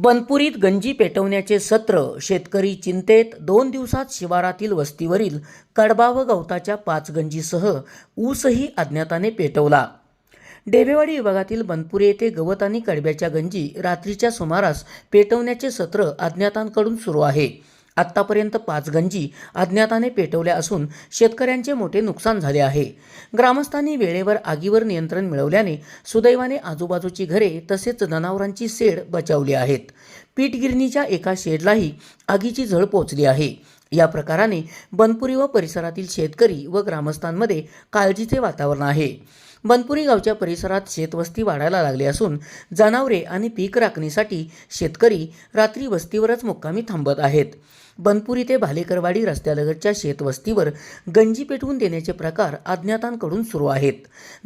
बनपुरीत गंजी पेटवण्याचे सत्र शेतकरी चिंतेत दोन दिवसात शिवारातील वस्तीवरील कडबा व गवताच्या पाच गंजीसह ऊसही अज्ञाताने पेटवला. डेबेवाडी विभागातील बनपुरी येथे गवत आणि कडब्याच्या गंजी रात्रीच्या सुमारास पेटवण्याचे सत्र अज्ञातांकडून सुरू आहे. आत्तापर्यंत पाच गंजी अज्ञाताने पेटवल्या असून शेतकऱ्यांचे मोठे नुकसान झाले आहे. ग्रामस्थांनी वेळेवर आगीवर नियंत्रण मिळवल्याने सुदैवाने आजूबाजूची घरे तसेच जनावरांची शेड बचावली आहेत. पीठगिरणीच्या एका शेडलाही आगीची झळ पोचली आहे. या प्रकाराने बनपुरी व परिसरातील शेतकरी व ग्रामस्थांमध्ये काळजीचे वातावरण आहे. बनपुरी गावच्या परिसरात शेतवस्ती वाढायला लागली असून जनावरे आणि पीक राखणीसाठी शेतकरी रात्री वस्तीवरच मुक्कामी थांबत आहेत. बनपुरी ते भालेकरवाडी रस्त्यालगतच्या शेतवस्तीवर गंजी पेटवून देण्याचे प्रकार अज्ञातांकडून सुरू आहेत.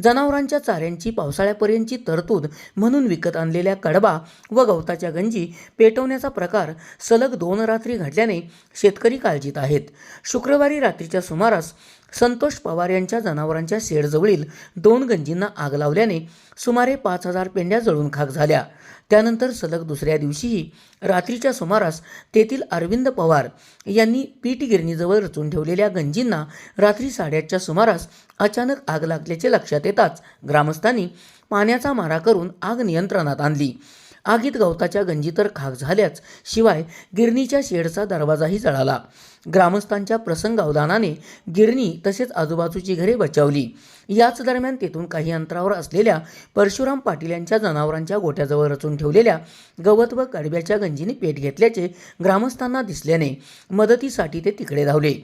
जनावरांच्या चाऱ्यांची पावसाळ्यापर्यंतची तरतूद म्हणून विकत आणलेल्या कडबा व गवताच्या गंजी पेटवण्याचा प्रकार सलग दोन रात्री घडल्याने शेतकरी काळजीत आहेत. शुक्रवारी रात्रीच्या सुमारास संतोष पवार यांच्या जनावरांच्या शेडजवळील दोन गंजींना आग लावल्याने सुमारे पाच हजार पेंड्या जळून खाक झाल्या. त्यानंतर सलग दुसऱ्या दिवशीही रात्रीच्या सुमारास तेथील अरविंद पवार यांनी पीठ गिरणीजवळ रचून ठेवलेल्या गंजींना रात्री साडेआठच्या सुमारास अचानक आग लागल्याचे लक्षात येताच ग्रामस्थांनी पाण्याचा मारा करून आग नियंत्रणात आणली. आगीत गवताच्या गंजी तर खाक झाल्याच शिवाय गिरणीच्या शेडचा दरवाजाही जळाला. ग्रामस्थांच्या प्रसंगावधानाने गिरणी तसेच आजूबाजूची घरे बचावली. याच दरम्यान तेथून काही अंतरावर असलेल्या परशुराम पाटील यांच्या जनावरांच्या गोठ्याजवळ रचून ठेवलेल्या गवत व कडब्याच्या गंजीने पेट घेतल्याचे ग्रामस्थांना दिसल्याने मदतीसाठी ते तिकडे धावले.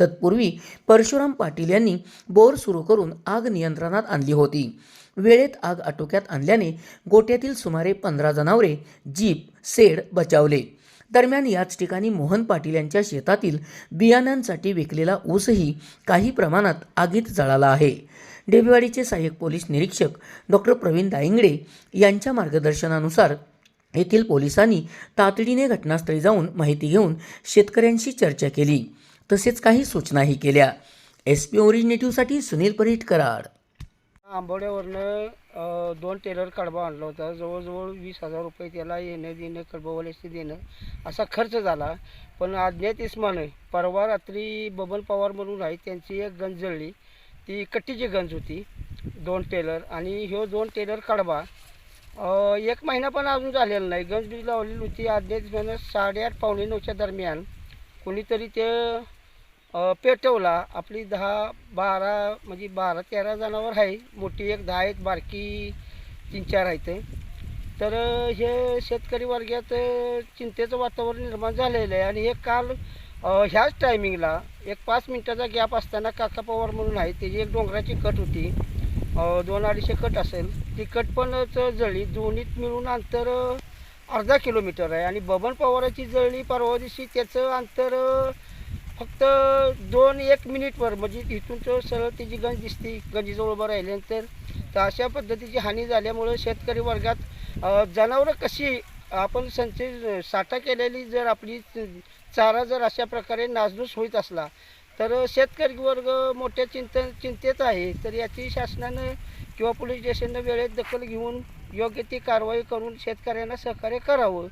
तत्पूर्वी परशुराम पाटील यांनी बोर सुरू करून आग नियंत्रणात आणली होती. वेळेत आग आटोक्यात आणल्याने गोट्यातील सुमारे पंधरा जनावरे जीप सेड बचावले. दरम्यान याच ठिकाणी मोहन पाटील यांच्या शेतातील बियाण्यांसाठी विकलेला ऊसही काही प्रमाणात आगीत जळाला आहे. डेबेवाडीचे सहाय्यक पोलीस निरीक्षक डॉक्टर प्रवीण दायंगडे यांच्या मार्गदर्शनानुसार येथील पोलिसांनी तातडीने घटनास्थळी जाऊन माहिती घेऊन शेतकऱ्यांशी चर्चा केली. तसेच काही सूचनाही केल्या. एस पी ओरिजिनेटिव्हसाठी सुनील परीट कराड. आंबोड्यावरनं दोन टेलर कडबा आणला होता. जवळजवळ वीस हजार रुपये त्याला येणं देणं कडबावाल्याचे देणं असा खर्च झाला. पण अज्ञात इस्मानं परवा रात्री बबन पवार म्हणून आहे त्यांची एक गंज जळली. ती कट्टीची गंज होती दोन टेलर. आणि ह्यो दोन टेलर कडबा एक महिना पण अजून झालेला नाही. गंज बीज लावलेली होती. अज्ञात इस्मानं साडेआठ पावणे नऊच्या दरम्यान कोणीतरी ते पेटवला. आपली दहा बारा म्हणजे बारा तेरा जनावर आहे. मोठी एक दहा आहेत बारकी तीन चार आहेत तर हे शेतकरी वर्गात चिंतेचं वातावरण निर्माण झालेलं आहे. आणि हे काल ह्याच टायमिंगला एक पाच मिनटाचा गॅप असताना काका पवार म्हणून आहे त्याची एक डोंगराची कट होती. दोन अडीचशे कट असेल. ती कट पण जळली दोन्हीत मिळून अंतर अर्धा किलोमीटर आहे. आणि बबन पवाराची जळली परवा दिवशी त्याचं अंतर फक्त दोन एक मिनिटवर म्हणजे इथून तो सरळ त्याची गंज दिसते गंजीजवळ उभं राहिल्यानंतर तर अशा पद्धतीची हानी झाल्यामुळं शेतकरी वर्गात जनावरं कशी आपण संचय साठा केलेली जर आपली चारा जर अशा प्रकारे नासधूस होत असला तर शेतकरी वर्ग मोठ्या चिंत चिंतेत आहे. तर याची शासनानं किंवा पोलीस स्टेशननं वेळेत दखल घेऊन योग्य ती कारवाई करून शेतकऱ्यांना सहकार्य करावं.